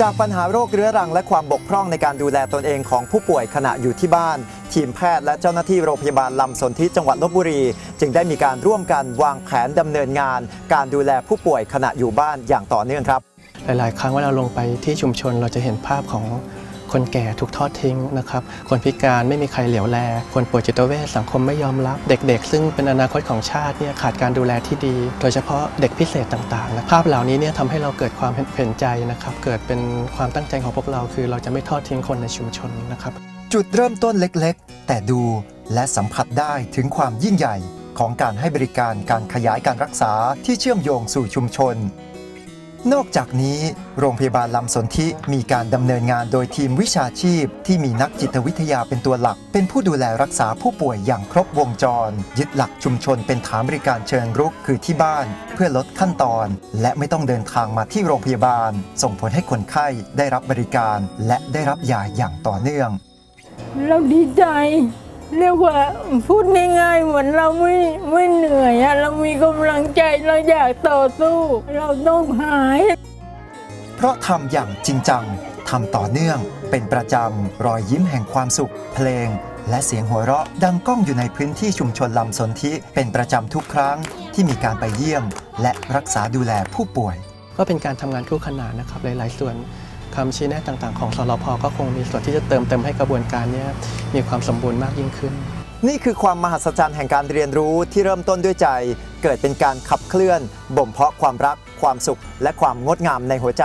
จากปัญหาโรคเรื้อรังและความบกพร่องในการดูแลตนเองของผู้ป่วยขณะอยู่ที่บ้าน ทีมแพทย์และเจ้าหน้าที่โรงพยาบาลลำสนธิจังหวัดลบบุรี จึงได้มีการร่วมกันวางแผนดำเนินงาน การดูแลผู้ป่วยขณะอยู่บ้านอย่างต่อเนื่องครับ หลาย ๆ ครั้งเวลาลงไปที่ชุมชนเราจะเห็นภาพของ คนแก่ถูกทอดทิ้งนะครับ คนพิการไม่มีใครเหลียวแล คนป่วยจิตเวชสังคมไม่ยอมรับ เด็กๆ ซึ่งเป็นอนาคตของชาติเนี่ยขาดการดูแลที่ดี โดยเฉพาะเด็กพิเศษต่างๆนะภาพเหล่านี้เนี่ยทำให้เราเกิดความเห็นใจนะครับ เกิดเป็นความตั้งใจของพวกเราคือ เราจะไม่ทอดทิ้งคนในชุมชนนะครับ จุดเริ่มต้นเล็กๆ แต่ดูและสัมผัสได้ถึงความยิ่งใหญ่ของการให้บริการการขยายการรักษาที่เชื่อมโยงสู่ชุมชน นอกจากนี้โรงพยาบาลลำสนธิมีการดำเนินงานโดยทีมวิชาชีพ ที่มีนักจิตวิทยาเป็นตัวหลัก เป็นผู้ดูแลรักษาผู้ป่วยอย่างครบวงจร ยึดหลักชุมชนเป็นฐานบริการเชิงรุกคือที่บ้าน เพื่อลดขั้นตอน และไม่ต้องเดินทางมาที่โรงพยาบาล ส่งผลให้คนไข้ได้รับบริการ และได้รับยาอย่างต่อเนื่อง เราดีใจ เรียกว่าพูดง่ายๆเหมือนเราไม่ไม่เหนื่อยอะเรามีกำลังใจเราอยากต่อสู้ เราต้องหาย เพราะทำอย่างจริงจังทำต่อเนื่องเป็นประจำ รอยยิ้มแห่งความสุข เพลง และเสียงหัวเราะดังก้องอยู่ในพื้นที่ชุมชนลำสนธิเป็นประจำทุกครั้งที่มีการไปเยี่ยม และรักษาดูแลผู้ป่วย ก็เป็นการทำงานคู่ขนานนะครับหลาย ๆ ส่วน คำชี้แนะต่างๆ ของสรพก็คงมีส่วนที่จะเติมเต็มให้กระบวนการนี้มีความสมบูรณ์มากยิ่งขึ้น นี่คือความมหัศจรรย์แห่งการเรียนรู้ที่เริ่มต้นด้วยใจ เกิดเป็นการขับเคลื่อน บ่มเพาะความรัก ความสุข และความงดงามในหัวใจ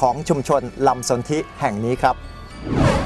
ของชุมชนลำสนธิแห่งนี้ครับ